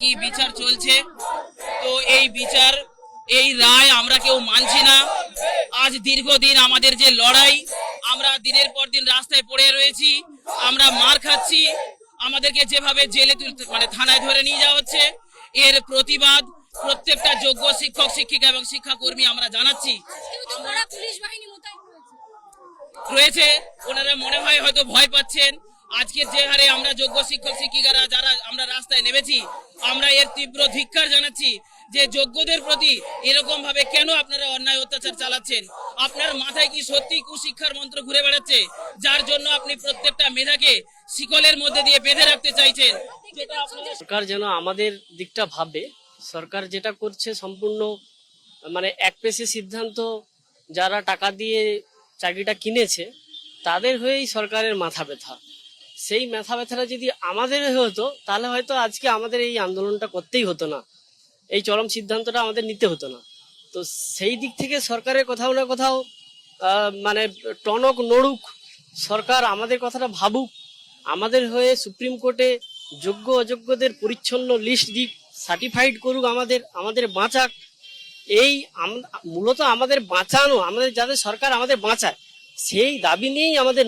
কি বিচার চলছে? তো এই বিচার এই রায় আমরা কেউ মানছি না। আজ দীর্ঘদিন আমাদের যে লড়াই আমরা দিনের পর দিন রাস্তায় পড়ে রয়েছি আমরা মার খাচ্ছি আমাদেরকে যেভাবে জেলে তুলতে মানে থানায় ধরে নিয়ে যাওয়া হচ্ছে এর প্রতিবাদ প্রত্যেকটা যোগ্য শিক্ষক শিক্ষিকা এবং শিক্ষাকর্মী আমরা জানাচ্ছি। রয়েছে রয়েছে ওনারা মনে হয় হয়তো ভয় পাচ্ছেন। আজকের যে হারে আমরা যোগ্য শিক্ষক শিক্ষিকারা যারা আমরা রাস্তায় নেমেছি আমরা এর তীব্র ধিক্কার জানাচ্ছি যে যোগ্যদের প্রতি এরকম ভাবে কেন আপনারা অন্যায় অত্যাচার চালাচ্ছেন? আপনার মাথায় কি সত্যি কুশিক্ষার মন্ত্র ঘুরে বেড়াচ্ছে? যার জন্য আপনি প্রত্যেকটা মেধাকে শিকলের মধ্যে দিয়ে বেঁধে রাখতে চাইছেন। সরকার যেন আমাদের দিকটা ভাবে, সরকার যেটা করছে সম্পূর্ণ মানে এক পেশে সিদ্ধান্ত, যারা টাকা দিয়ে চাকরিটা কিনেছে, তাদের হয়েই সরকারের মাথা ব্যথা। সেই মাথা ব্যথাটা যদি আমাদের হতো, তাহলে হয়তো আজকে আমাদের এই আন্দোলনটা করতেই হতো না। এই চরম সিদ্ধান্তটা আমাদের নিতে হতো না। তো সেই দিক থেকে সরকারের কোথাও না কোথাও মানে টনক নড়ুক, সরকার আমাদের কথাটা ভাবুক, আমাদের হয়ে সুপ্রিম কোর্টে যোগ্য অযোগ্যদের পরিচ্ছন্ন লিস্ট দিক সার্টিফাইড করুক আমাদের আমাদের বাঁচাক। এই মূলত আমাদের বাঁচানো, আমাদের যাদের সরকার আমাদের বাঁচায়, সেই দাবি নিয়েই আমাদের